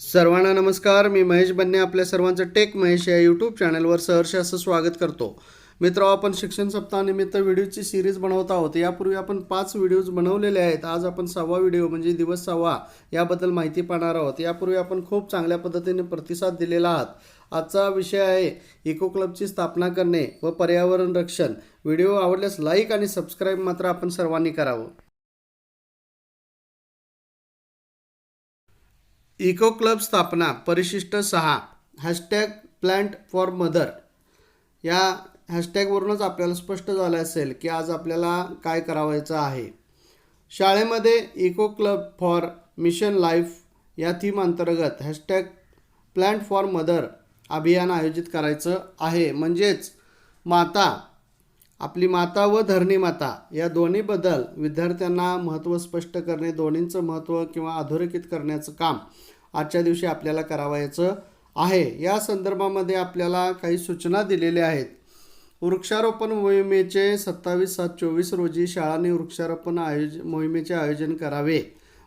सर्वांना नमस्कार. मी महेश बन्ने आपल्या सर्वांचं टेक महेश या यूट्यूब चॅनलवर सहर्ष असं स्वागत करतो. मित्र आपण शिक्षण सप्ताहानिमित्त व्हिडिओची सिरीज बनवत आहोत. यापूर्वी आपण पाच व्हिडिओज बनवलेले आहेत. आज आपण सहावा व्हिडिओ म्हणजे दिवस सहावा याबद्दल माहिती पाहणार आहोत. यापूर्वी आपण खूप चांगल्या पद्धतीने प्रतिसाद दिलेला आहात. आजचा विषय आहे इको क्लबची स्थापना करणे व पर्यावरण रक्षण. व्हिडिओ आवडल्यास लाईक आणि सबस्क्राईब मात्र आपण सर्वांनी करावं. इको क्लब स्थापना परिशिष्ट सहा हॅशटॅग प्लॅन्ट फॉर मदर या हॅशटॅगवरूनच आपल्याला स्पष्ट झालं असेल की आज आपल्याला काय करावायचं आहे. शाळेमध्ये eco club for mission life या थीम अंतर्गत हॅशटॅग प्लॅन्ट फॉर मदर अभियान आयोजित करायचं आहे. म्हणजेच माता आपली माता व धरणी माता या दोन्हीबद्दल विद्यार्थ्यांना महत्त्व स्पष्ट करणे दोन्हींचं महत्त्व किंवा अधोरेखित करण्याचं काम आजच्या दिवशी आपल्याला करावायचं आहे. या संदर्भामध्ये आपल्याला काही सूचना दिलेल्या आहेत. वृक्षारोपण मोहिमेचे सत्तावीस सात चोवीस रोजी शाळांनी वृक्षारोपण आयोज मोहिमेचे आयोजन करावे.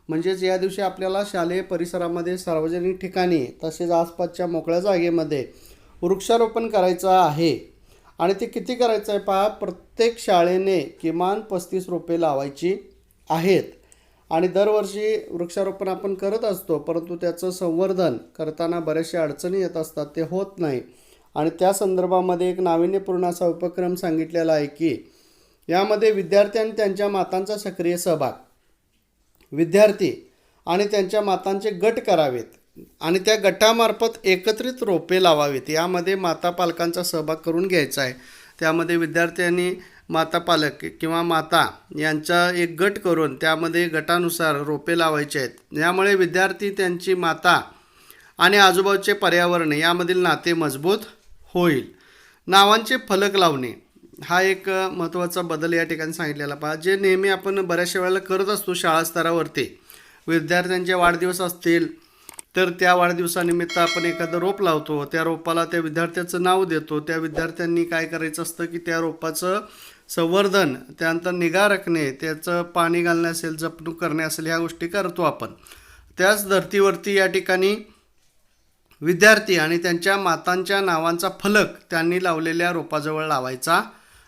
म्हणजेच या दिवशी आपल्याला शालेय परिसरामध्ये सार्वजनिक ठिकाणी तसेच आसपासच्या मोकळ्या जागेमध्ये वृक्षारोपण करायचं आहे. आणि ते किती करायचं आहे पहा प्रत्येक शाळेने किमान पस्तीस रोपे लावायची आहेत. आणि दरवर्षी वृक्षारोपण आपण करत असतो परंतु त्याचं संवर्धन करताना बऱ्याचशा अडचणी येत असतात ते होत नाही. आणि त्या संदर्भामध्ये एक नाविन्यपूर्ण असा उपक्रम सांगितलेला आहे की यामध्ये विद्यार्थी आणि त्यांच्या मातांचा सक्रिय सहभाग विद्यार्थी आणि त्यांच्या मातांचे गट करावेत. आणि त्या गटामार्फत एकत्रित रोपे लावावीत. यामध्ये माता पालकांचा सहभाग करून घ्यायचा आहे. त्यामध्ये विद्यार्थ्यांनी माता पालक किंवा माता यांचा एक गट करून त्यामध्ये गटानुसार रोपे लावायचे आहेत. यामुळे विद्यार्थी त्यांची माता आणि आजूबाजूचे पर्यावरण यामधील नाते मजबूत होईल. नावांचे फलक लावणे हा एक महत्त्वाचा बदल या ठिकाणी सांगितलेला पहा. जे नेहमी आपण बऱ्याचशा वेळेला करत असतो शाळा स्तरावरती विद्यार्थ्यांचे वाढदिवस असतील तर त्या वाढदिवसानिमित्त आपण एखादं रोप लावतो त्या रोपाला त्या विद्यार्थ्याचं नाव देतो त्या विद्यार्थ्यांनी काय करायचं असतं की त्या रोपाचं संवर्धन त्यानंतर निगा राखणे त्याचं पाणी घालणे असेल जपणूक करणे असेल ह्या गोष्टी करतो आपण. त्याच धर्तीवरती या ठिकाणी विद्यार्थी आणि त्यांच्या मातांच्या नावांचा फलक त्यांनी लावलेल्या रोपाजवळ लावायचा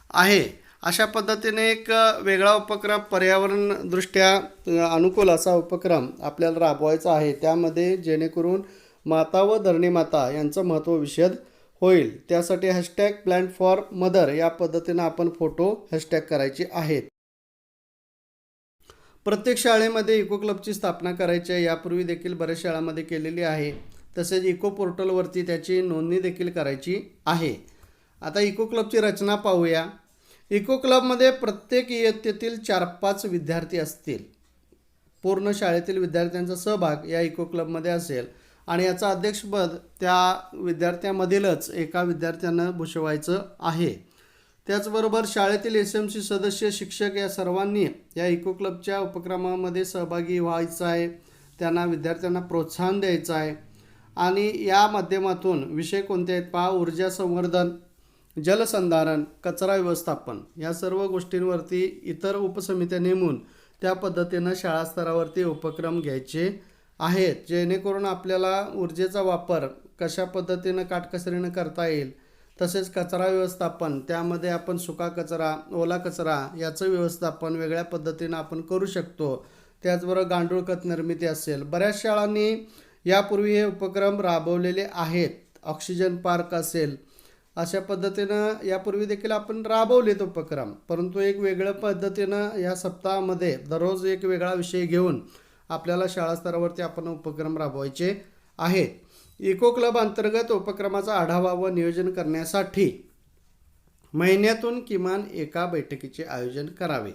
आहे. अशा पद्धतीने एक वेगळा उपक्रम पर्यावरणदृष्ट्या अनुकूल असा उपक्रम आपल्याला राबवायचा आहे. त्यामध्ये जेणेकरून माता व धरणी माता यांचं महत्त्व विषद होईल. त्यासाठी हॅशटॅग प्लॅन फॉर मदर या पद्धतीनं आपण फोटो हॅशटॅग करायचे आहेत. प्रत्येक शाळेमध्ये इको क्लबची स्थापना करायची आहे. यापूर्वी देखील बऱ्याच शाळांमध्ये केलेली आहे. तसेच इको पोर्टलवरती त्याची नोंदणी देखील करायची आहे. आता इको क्लबची रचना पाहूया. इको क्लबमध्ये प्रत्येक इयत्तेतील चार पाच विद्यार्थी असतील. पूर्ण शाळेतील विद्यार्थ्यांचा सहभाग या इको क्लबमध्ये असेल. आणि याचं अध्यक्षपद त्या विद्यार्थ्यामधीलच एका विद्यार्थ्यानं भूषवायचं आहे. त्याचबरोबर शाळेतील एस एम सी सदस्य शिक्षक या सर्वांनी या इको क्लबच्या उपक्रमामध्ये सहभागी व्हायचं आहे. त्यांना विद्यार्थ्यांना प्रोत्साहन द्यायचं आहे. आणि या माध्यमातून विषय कोणते आहेत पहा ऊर्जा संवर्धन जलसंधारण कचरा व्यवस्थापन या सर्व गोष्टींवरती इतर उपसमित्या नेमून त्या पद्धतीनं शाळा स्तरावरती उपक्रम घ्यायचे आहेत जेणेकरून आपल्याला ऊर्जेचा वापर कशा पद्धतीनं काटकसरीनं करता येईल तसेच कचरा व्यवस्थापन त्यामध्ये आपण सुका कचरा ओला कचरा याचं व्यवस्थापन वेगळ्या पद्धतीनं आपण करू शकतो. त्याचबरोबर गांडूळ खत निर्मिती असेल. बऱ्याच शाळांनी यापूर्वी हे उपक्रम राबवलेले आहेत. ऑक्सिजन पार्क असेल अशा पद्धतीनं यापूर्वी देखील आपण राबवलेत उपक्रम. परंतु एक वेगळ्या पद्धतीनं या सप्ताहामध्ये दररोज एक वेगळा विषय घेऊन आपल्याला शाळा स्तरावरती आपण उपक्रम राबवायचे आहेत. इको क्लब अंतर्गत उपक्रमाचा आढावा व नियोजन करण्यासाठी महिन्यातून किमान एका बैठकीचे आयोजन करावे.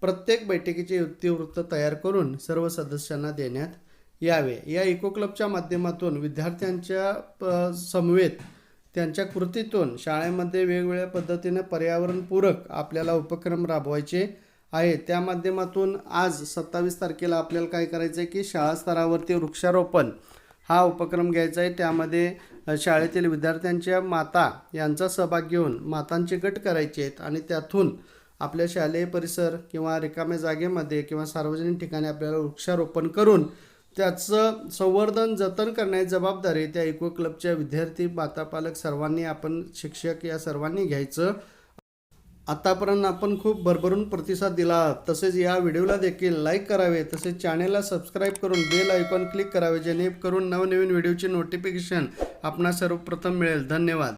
प्रत्येक बैठकीचे युक्तिवृत्त तयार करून सर्व सदस्यांना देण्यात यावे. या इको क्लबच्या माध्यमातून विद्यार्थ्यांच्या प- समवेत त्यांच्या कृतीतून शाळेमध्ये वेगवेगळ्या पद्धतीनं पर्यावरणपूरक आपल्याला उपक्रम राबवायचे आहे त्या माध्यमातून आज सत्तावीस तारखेला आपल्याला काय करायचं आहे की शाळा स्तरावरती वृक्षारोपण हा उपक्रम घ्यायचा आहे. त्यामध्ये शाळेतील विद्यार्थ्यांच्या माता यांचा सहभाग घेऊन मातांचे गट करायचे आहेत आणि त्यातून आपल्या शालेय परिसर किंवा रिकाम्या जागेमध्ये किंवा सार्वजनिक ठिकाणी आपल्याला वृक्षारोपण करून त्याचं संवर्धन जतन करण्याची जबाबदारी त्या इको क्लबच्या विद्यार्थी माता पालक सर्वांनी आपण शिक्षक या सर्वांनी घ्यायचं. आतापर्यंत आपण खूप भरभरून प्रतिसाद दिला. तसेच या व्हिडिओला देखील लाईक करावे. तसेच चॅनेलला सबस्क्राईब करून बेल आयकॉन क्लिक करावे. जेणेकरून नवनवीन व्हिडिओचे नोटिफिकेशन आपणास सर्वप्रथम मिळेल. धन्यवाद.